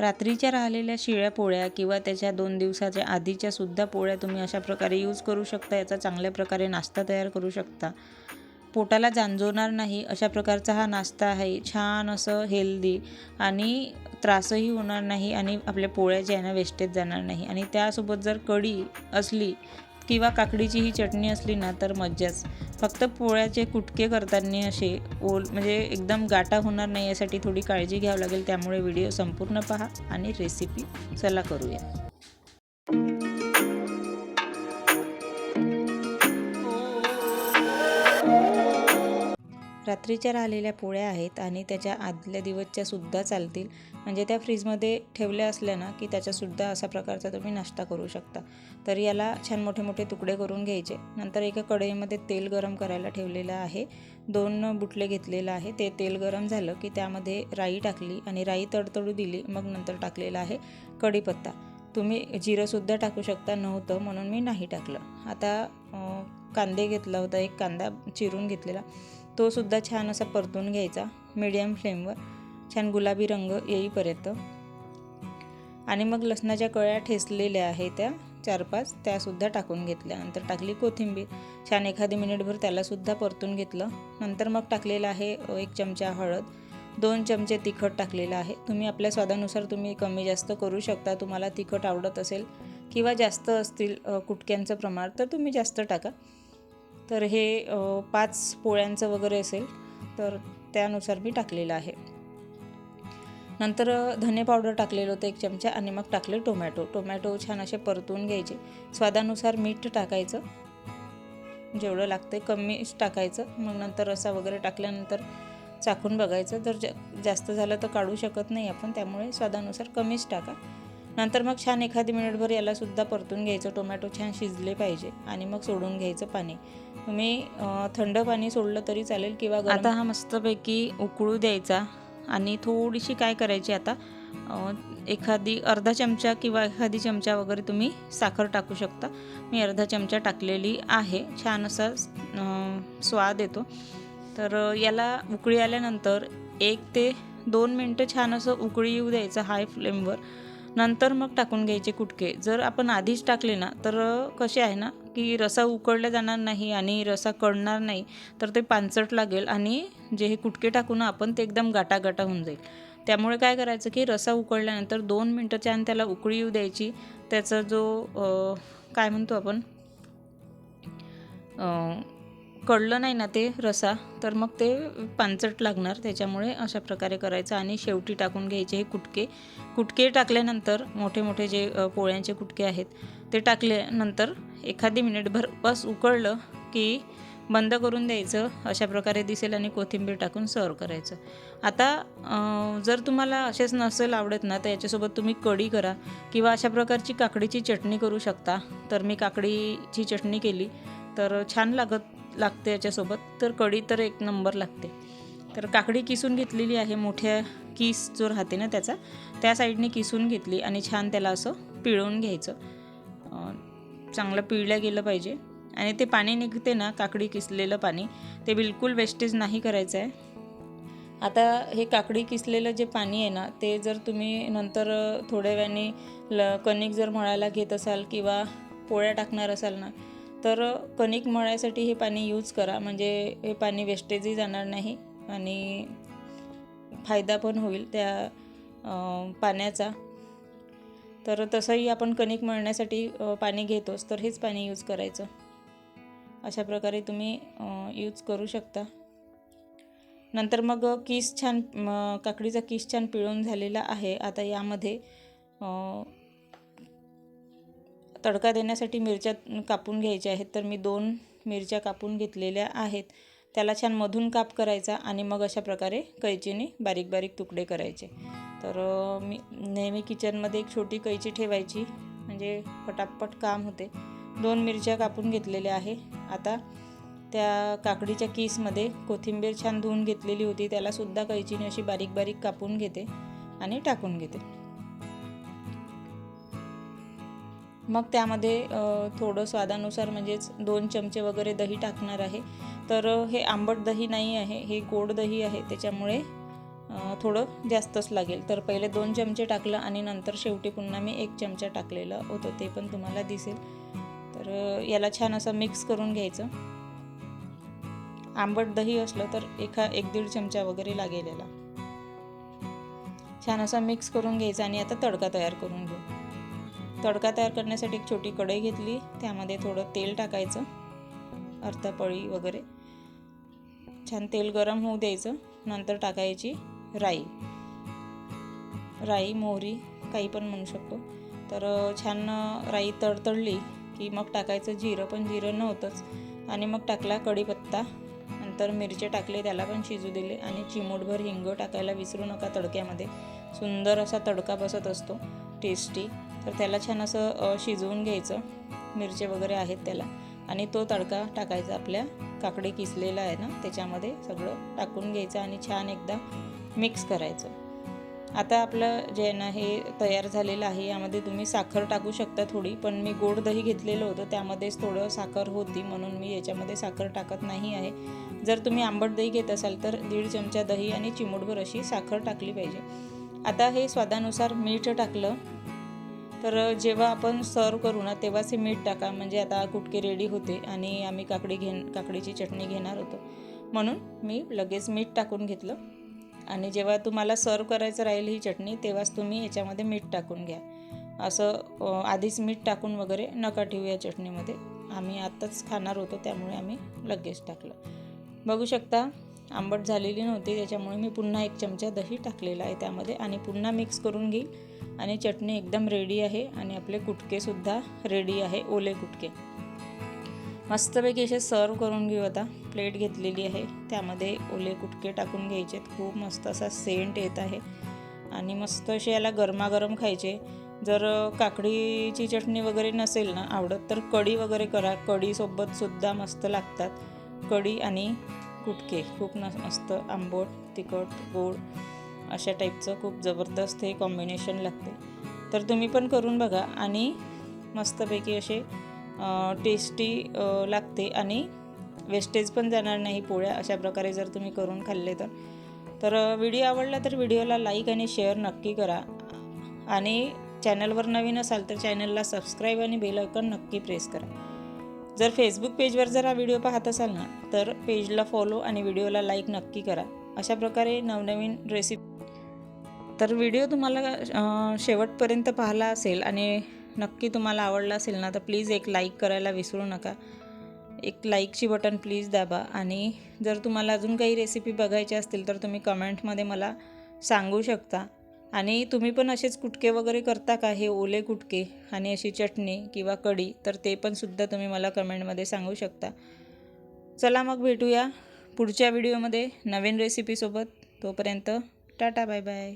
रात्रीच्या राहिलेल्या शिळ्या पोळ्या किंवा त्याच्या दोन दिवसाच्या आधीच्या सुद्धा पोळ्या तुम्ही अशा प्रकारे यूज करू शकता. याचा चांगल्या प्रकारे नाश्ता तयार करू शकता. पोटाला जांजवणार नाही अशा प्रकारचा हा नाश्ता आहे. छान असं हेल्दी आणि त्रासही होणार नाही आणि आपल्या पोळ्या ज्या आहे ना वेस्टेज जाणार नाही. आणि त्यासोबत जर कढी असली किंवा काकडीची ही चटणी असली ना तर मज्जाच. फक्त पोळ्याचे कुटके करताना असे ओल म्हणजे एकदम गाटा होणार नाही यासाठी थोडी काळजी घ्यावी लागेल. त्यामुळे व्हिडिओ संपूर्ण पहा आणि रेसिपी चला करूया. रात्रीच्या राहिलेल्या पोळ्या आहेत आणि त्याच्या आदल्या दिवसच्या सुद्धा चालतील. म्हणजे त्या फ्रीजमध्ये ठेवल्या असल्या ना की त्याच्यासुद्धा असा प्रकारचा तुम्ही नाश्ता करू शकता. तर याला छान मोठे मोठे तुकडे करून घ्यायचे. नंतर एका कढईमध्ये तेल गरम करायला ठेवलेलं आहे. दोन बुटले घेतलेलं आहे. ते तेल गरम झालं की त्यामध्ये राई टाकली आणि राई तडतडू दिली मग नंतर टाकलेला आहे कढीपत्ता. तुम्ही जिरंसुद्धा टाकू शकता नव्हतं म्हणून मी नाही टाकलं. आता कांदे घेतला होता एक कांदा चिरून घेतलेला. तोसुद्धा छान असा परतून घ्यायचा मिडियम फ्लेमवर छान गुलाबी रंग येईपर्यंत. आणि मग लसणाच्या कळ्या ठेचलेल्या आहेत त्या चार पाच त्यासुद्धा टाकून घेतल्या. नंतर टाकली कोथिंबीर. छान एखादी मिनिटभर त्यालासुद्धा परतून घेतलं. नंतर मग टाकलेलं आहे एक चमचा हळद. दोन चमचे तिखट टाकलेलं आहे. तुम्ही आपल्या स्वादानुसार तुम्ही कमी जास्त करू शकता. तुम्हाला तिखट आवडत असेल किंवा जास्त असतील कुटक्यांचं प्रमाण तर तुम्ही जास्त टाका. तर हे पाच पोळ्यांचं वगैरे असेल तर त्यानुसार मी टाकलेलं आहे. नंतर धने पावडर टाकलेलं होतं एक चमचा आणि मग टाकले टोमॅटो. टोमॅटो छान असे परतून घ्यायचे. स्वादानुसार मीठ टाकायचं. जेवढं लागतं कमीच टाकायचं. मग नंतर रसा वगैरे टाकल्यानंतर चाखून बघायचं. जर जास्त झालं तर काढू शकत नाही आपण त्यामुळे स्वादानुसार कमीच टाका. नंतर मग छान एखादी मिनिटभर यालासुद्धा परतून घ्यायचं. टोमॅटो छान शिजले पाहिजे आणि मग सोडून घ्यायचं पाणी. तुम्ही थंड पाणी सोडलं तरी चालेल किंवा आता हा मस्तपैकी उकळू द्यायचा आणि थोडीशी काय करायची आता एखादी अर्धा चमचा किंवा एखादी चमचा वगैरे तुम्ही साखर टाकू शकता. मी अर्धा चमचा टाकलेली आहे. छान असा स्वाद येतो. तर याला उकळी आल्यानंतर एक ते दोन मिनटं छान असं उकळी येऊ द्यायचं हाय फ्लेमवर. नंतर मग टाकून घ्यायचे कुटके. जर आपण आधीच टाकले ना तर कसे आहे ना की रसा उकळला जाणार नाही आणि रसा कळणार नाही तर ते पानसट लागेल आणि जे हे कुटके टाकू ना आपण ते एकदम गाटागाटा होऊन जाईल. त्यामुळे काय करायचं की रसा उकळल्यानंतर दोन मिनटं छान त्याला उकळी येऊ द्यायची. त्याचा जो काय म्हणतो आपण कळलं नाही ना ते रसा तर मग ते पानचट लागणार. त्याच्यामुळे अशा प्रकारे करायचं आणि शेवटी टाकून घ्यायचे हे कुटके. कुटके टाकल्यानंतर मोठे मोठे जे पोळ्यांचे कुटके आहेत ते टाकल्यानंतर एखादी मिनिटभर बस उकळलं की बंद करून द्यायचं अशा प्रकारे दिसेल आणि कोथिंबीर टाकून सर्व करायचं. आता जर तुम्हाला असेच नसेल आवडत ना तर याच्यासोबत तुम्ही कढी करा किंवा अशा प्रकारची काकडीची चटणी करू शकता. तर मी काकडीची चटणी केली तर छान लागत लागते याच्यासोबत. तर कढी तर एक नंबर लागते. तर काकडी किसून घेतलेली आहे मोठ्या किस जो राहते ना त्याचा त्या साईडने किसून घेतली आणि छान त्याला असं पिळवून घ्यायचं. चांगलं पिळलं गेलं पाहिजे. आणि ते पाणी निघते ना काकडी किसलेलं पाणी ते बिलकुल वेस्टेज नाही करायचं आहे. आता हे काकडी किसलेलं जे पाणी आहे ना ते जर तुम्ही नंतर थोड्या वेळाने ल कणिक जर मळायला घेत असाल किंवा पोळ्या टाकणार असाल ना तर कणिक मळायसाठी हे पाणी यूज करा. म्हणजे हे पाणी वेस्टेजही जाणार नाही आणि फायदा पण होईल त्या पाण्याचा. तर तसंही आपण कणिक मळण्यासाठी पाणी घेतोच तर हेच पाणी यूज करायचं. अशा प्रकारे तुम्ही यूज करू शकता. नंतर मग किस छान काकडीचा किस छान पिळून झालेला आहे. आता यामध्ये तडका देण्यासाठी मिरच्या कापून घ्यायच्या आहेत. तर मी दोन मिरच्या कापून घेतलेल्या आहेत. त्याला छान मधून काप करायचा आणि मग अशा प्रकारे कैचीने बारीक बारीक तुकडे करायचे. तर मी नेहमी किचनमध्ये एक छोटी कैची ठेवायची म्हणजे पटापट काम होते. दोन मिरच्या कापून घेतलेल्या आहे. आता त्या काकडीच्या केसमध्ये कोथिंबीर छान धुवून घेतलेली होती. त्यालासुद्धा कैचीने अशी बारीक बारीक कापून घेते आणि टाकून घेते. मग त्यामध्ये थोडं स्वादानुसार म्हणजेच दोन चमचे वगैरे दही टाकणार आहे. तर हे आंबट दही नाही आहे हे गोड दही आहे. त्याच्यामुळे थोडं जास्तच लागेल. तर पहिले दोन चमचे टाकलं आणि नंतर शेवटी पुन्हा मी एक चमचा टाकलेलं होतं ते पण तुम्हाला दिसेल. तर याला छान असं मिक्स करून घ्यायचं. आंबट दही असलं तर एका एक दीड चमचा वगैरे लागेल याला. छान असा मिक्स करून घ्यायचा आणि आता तडका तयार करून घेऊ. तडका तयार करण्यासाठी एक छोटी कढई घेतली. त्यामध्ये थोडं तेल टाकायचं अर्धा पळी वगैरे. छान तेल गरम होऊ द्यायचं. नंतर टाकायची राई. राई मोहरी काही पण म्हणू शकतो. तर छान राई तडतडली की मग टाकायचं जिरं पण जिरं नव्हतंच. आणि मग टाकला कढीपत्ता. नंतर मिरचे टाकले त्याला पण शिजू दिले. आणि चिमूटभर हिंग टाकायला विसरू नका तडक्यामध्ये. सुंदर असा तडका बसत असतो. टेस्टी. तर त्याला छान असं शिजवून घ्यायचं. मिरचे वगैरे आहेत त्याला. आणि तो तडका टाकायचा आपल्या काकडी किसलेला आहे ना त्याच्यामध्ये सगळं टाकून घ्यायचं आणि छान एकदा मिक्स करायचं. आता आपलं जे आहे ना हे तयार झालेलं आहे. यामध्ये तुम्ही साखर टाकू शकता थोडी पण मी गोड दही घेतलेलं होतं. त्यामध्येच थोडं साखर होती म्हणून मी याच्यामध्ये साखर टाकत नाही आहे. जर तुम्ही आंबट दही घेत असाल तर दीड चमचा दही आणि चिमूटभर अशी साखर टाकली पाहिजे. आता हे स्वादानुसार मीठ टाकलं तर जेव्हा आपण सर्व करू ना तेव्हाच हे मीठ टाका. म्हणजे आता कुटके रेडी होते आणि आम्ही काकडी घे काकडीची चटणी घेणार होतो. म्हणून मी लगेच मीठ टाकून घेतलं. आणि जेव्हा तुम्हाला सर्व करायचं राहील ही चटणी तेव्हाच तुम्ही याच्यामध्ये मीठ टाकून घ्या. असं आधीच मीठ टाकून वगैरे नका ठेवू या चटणीमध्ये. आम्ही आत्ताच खाणार होतो त्यामुळे आम्ही लगेच टाकलं. बघू शकता आंबट झालेली नव्हती त्याच्यामुळे मी पुन्हा एक चमचा दही टाकलेला आहे त्यामध्ये आणि पुन्हा मिक्स करून घेईल. आणि चटणी एकदम रेडी आहे आणि आपले कुटकेसुद्धा रेडी आहे ओले कुटके. मस्तपैकी असे सर्व करून घेऊ आता. प्लेट घेतलेली आहे त्यामध्ये ओले कुटके टाकून घ्यायचे खूप मस्त असा सेंट येत आहे. आणि मस्त असे याला गरमागरम खायचे. जर काकडीची चटणी वगैरे नसेल ना आवडत तर कढी वगैरे करा. कढीसोबतसुद्धा मस्त लागतात. कढी आणि कुटके खूप न मस्त आंबट तिखट गोड अशा टाईपचं खूप जबरदस्त हे कॉम्बिनेशन लागते. तर तुम्ही पण करून बघा आणि मस्तपैकी असे टेस्टी लागते आणि वेस्टेज पण जाणार नाही पोळ्या अशा प्रकारे जर तुम्ही करून खाल्ले तर. तर व्हिडिओ आवडला तर व्हिडिओला लाईक आणि शेअर नक्की करा. आणि चॅनलवर नवीन असाल तर चॅनलला सबस्क्राईब आणि बेल आयकॉन नक्की प्रेस करा. जर फेसबुक पेजवर जर हा व्हिडिओ पाहत असाल ना तर पेजला फॉलो आणि व्हिडिओला लाईक नक्की करा. अशा प्रकारे नवनवीन रेसिपी तर व्हिडिओ तुम्हाला शेवटपर्यंत पाहिला असेल आणि नक्की तुम्हाला आवडला असेल ना तर प्लीज एक लाईक करायला विसरू नका. एक लाईकची बटन प्लीज दाबा आणि जर तुम्हाला अजून काही रेसिपी बघायच्या असतील तर तुम्ही कमेंटमध्ये मला सांगू शकता. आणि तुम्ही पण असेच कुटके वगैरे करता का? हे ओले कुटके आणि अशी चटणी किंवा कढी तर ते पण सुद्धा तुम्ही मला कमेंटमध्ये सांगू शकता. चला मग भेटूया पुढच्या व्हिडिओमध्ये नवीन रेसिपीसोबत तोपर्यंत टाटा बाय बाय.